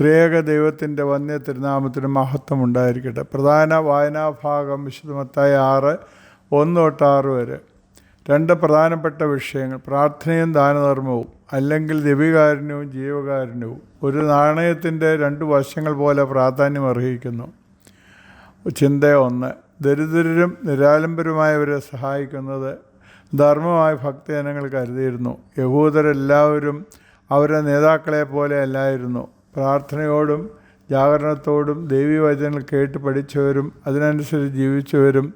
ത്രിയേക ദൈവത്തിന്റെ വന്യ തിരുനാമത്തിന് മഹത്വം ഉണ്ടായിരിക്കട്ടെ. പ്രധാന വായനാഭാഗം വിശുദ്ധമത്തായ ആറ് ഒന്ന് തൊട്ട് ആറ് വരെ. രണ്ട് പ്രധാനപ്പെട്ട വിഷയങ്ങൾ പ്രാർത്ഥനയും ദാനധർമ്മവും അല്ലെങ്കിൽ ദിവികാരുണ്യവും ജീവകാരുണ്യവും ഒരു നാണയത്തിന്റെ രണ്ട് വശങ്ങൾ പോലെ പ്രാധാന്യം അർഹിക്കുന്നു. ചിന്ത ഒന്ന് ദരിദ്രരും നിരാലംബരുമായവരെ സഹായിക്കുന്നത് ധർമ്മമായ ഭക്തജനങ്ങൾ കരുതിയിരുന്നു. യഹൂദരെല്ലാവരും അവരുടെ നേതാക്കളെ പോലെ അല്ലായിരുന്നു. പ്രാർത്ഥനയോടും ജാഗരണത്തോടും ദേവീവചനങ്ങൾ കേട്ട് പഠിച്ചവരും അതിനനുസരിച്ച് ജീവിച്ചവരും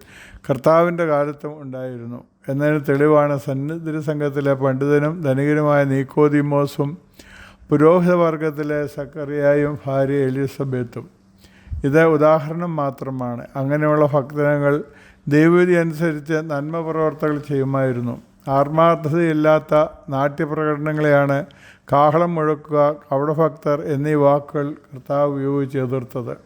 കർത്താവിന്റെ കാലത്തും ഉണ്ടായിരുന്നു. എന്നതിന് തെളിവാണ് സന്നിധി സംഘത്തിലെ പണ്ഡിതനും ധനികനുമായ നീക്കോദിമോസും പുരോഹിത വർഗത്തിലെ സക്കറിയായും ഭാര്യ എലിസബത്തും. ഇത് ഉദാഹരണം മാത്രമാണ്. അങ്ങനെയുള്ള ഭക്തനങ്ങൾ ദൈവവിധി അനുസരിച്ച് നന്മ പ്രവർത്തകൾ ചെയ്യുമായിരുന്നു. ആത്മാർത്ഥതയില്ലാത്ത നാട്യപ്രകടനങ്ങളെയാണ് കാഹളം മുഴക്കുക കവടഭക്തർ എന്നീ വാക്കുകൾ കർത്താവ് ഉപയോഗിച്ച് എതിർത്തത്.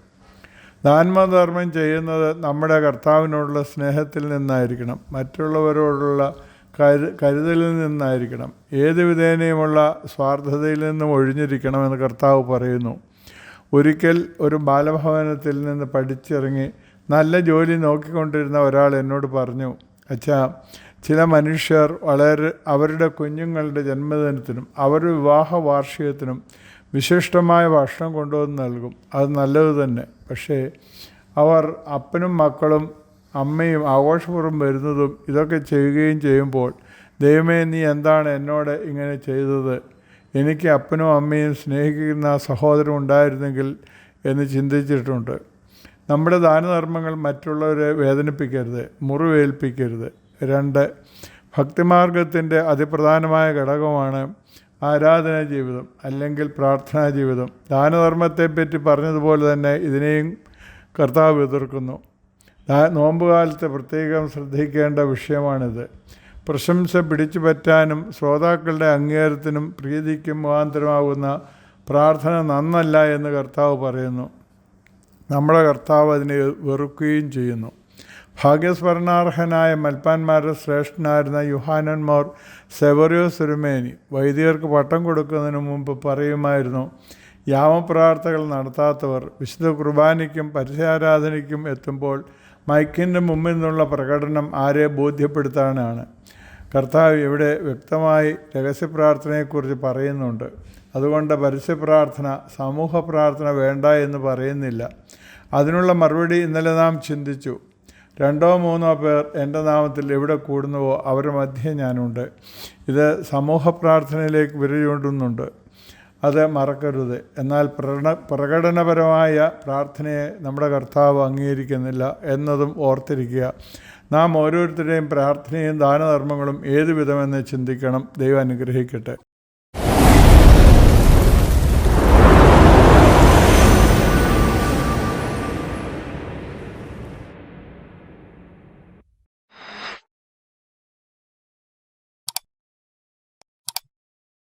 ദാൻമധർമ്മം ചെയ്യുന്നത് നമ്മുടെ കർത്താവിനോടുള്ള സ്നേഹത്തിൽ നിന്നായിരിക്കണം മറ്റുള്ളവരോടുള്ള കരു കരുതലിൽ നിന്നായിരിക്കണം ഏത് വിധേനയുമുള്ള സ്വാർത്ഥതയിൽ നിന്നും ഒഴിഞ്ഞിരിക്കണമെന്ന് കർത്താവ് പറയുന്നു. ഒരിക്കൽ ഒരു ബാലഭവനത്തിൽ നിന്ന് പഠിച്ചിറങ്ങി നല്ല ജോലി നോക്കിക്കൊണ്ടിരുന്ന ഒരാൾ എന്നോട് പറഞ്ഞു അച്ഛാ ചില മനുഷ്യർ വളരെ അവരുടെ കുഞ്ഞുങ്ങളുടെ ജന്മദിനത്തിനും അവരുടെ വിവാഹ വാർഷികത്തിനും വിശിഷ്ടമായ ഭക്ഷണം കൊണ്ടുവന്ന് നൽകും. അത് നല്ലത് തന്നെ. പക്ഷേ അവർ അപ്പനും മക്കളും അമ്മയും ആഘോഷപൂർവം വരുന്നതും ഇതൊക്കെ ചെയ്യുകയും ചെയ്യുമ്പോൾ ദൈവമേ നീ എന്താണ് എന്നോട് ഇങ്ങനെ ചെയ്തത്? എനിക്ക് അപ്പനും അമ്മയും സ്നേഹിക്കുന്ന സഹോദരൻ ഉണ്ടായിരുന്നെങ്കിൽ എന്ന് ചിന്തിച്ചിട്ടുണ്ട്. നമ്മുടെ ദാനധർമ്മങ്ങൾ മറ്റുള്ളവരെ വേദനിപ്പിക്കരുത് മുറിവേൽപ്പിക്കരുത്. രണ്ട് ഭക്തിമാർഗത്തിന്റെ അതിപ്രധാനമായ ഘടകമാണ് ആരാധനാ ജീവിതം അല്ലെങ്കിൽ പ്രാർത്ഥനാ ജീവിതം. ദാനധർമ്മത്തെപ്പറ്റി പറഞ്ഞതുപോലെ തന്നെ ഇതിനെയും കർത്താവ് എതിർക്കുന്നു. നോമ്പുകാലത്ത് പ്രത്യേകം ശ്രദ്ധിക്കേണ്ട വിഷയമാണിത്. പ്രശംസ പിടിച്ചു പറ്റാനും ശ്രോതാക്കളുടെ അംഗീകാരത്തിനും പ്രീതിക്കും മുഖാന്തരമാകുന്ന പ്രാർത്ഥന നന്നല്ല എന്ന് കർത്താവ് പറയുന്നു. നമ്മുടെ കർത്താവ് അതിനെ വെറുക്കുകയും ചെയ്യുന്നു. ഭാഗ്യസ്മരണാർഹനായ മൽപ്പാന്മാരുടെ ശ്രേഷ്ഠനായിരുന്ന യുഹാനൻ മോർ സെവറിയോസ് വൈദികർക്ക് പട്ടം കൊടുക്കുന്നതിന് മുമ്പ് പറയുമായിരുന്നു യാമപ്രാർത്ഥകൾ നടത്താത്തവർ വിശുദ്ധ കുർബാനയ്ക്കും പരിശാരാധനയ്ക്കും എത്തുമ്പോൾ മൈക്കിന്റെ മുമ്പിൽ നിന്നുള്ള പ്രകടനം ആരെ ബോധ്യപ്പെടുത്താനാണ്? കർത്താവ് ഇവിടെ വ്യക്തമായി രഹസ്യപ്രാർത്ഥനയെക്കുറിച്ച് പറയുന്നുണ്ട്. അതുകൊണ്ട് പരസ്യപ്രാർത്ഥന സമൂഹ പ്രാർത്ഥന വേണ്ട എന്ന് പറയുന്നില്ല. അതിനുള്ള മറുപടി ഇന്നലെ നാം ചിന്തിച്ചു. രണ്ടോ മൂന്നോ പേർ എന്റെ നാമത്തിൽ എവിടെ കൂടുന്നുവോ അവരുടെ മധ്യേ ഞാനുണ്ട്. ഇത് സമൂഹ പ്രാർത്ഥനയിലേക്ക് വിരചൂണ്ടുന്നുണ്ട് അത് മറക്കരുത്. എന്നാൽ പ്രകടന പ്രകടനപരമായ പ്രാർത്ഥനയെ നമ്മുടെ കർത്താവ് അംഗീകരിക്കുന്നില്ല എന്നതും ഓർത്തിരിക്കുക. നാം ഓരോരുത്തരുടെയും പ്രാർത്ഥനയും ദാനധർമ്മങ്ങളും ഏതു വിധമെന്ന് ചിന്തിക്കണം. ദൈവം അനുഗ്രഹിക്കട്ടെ.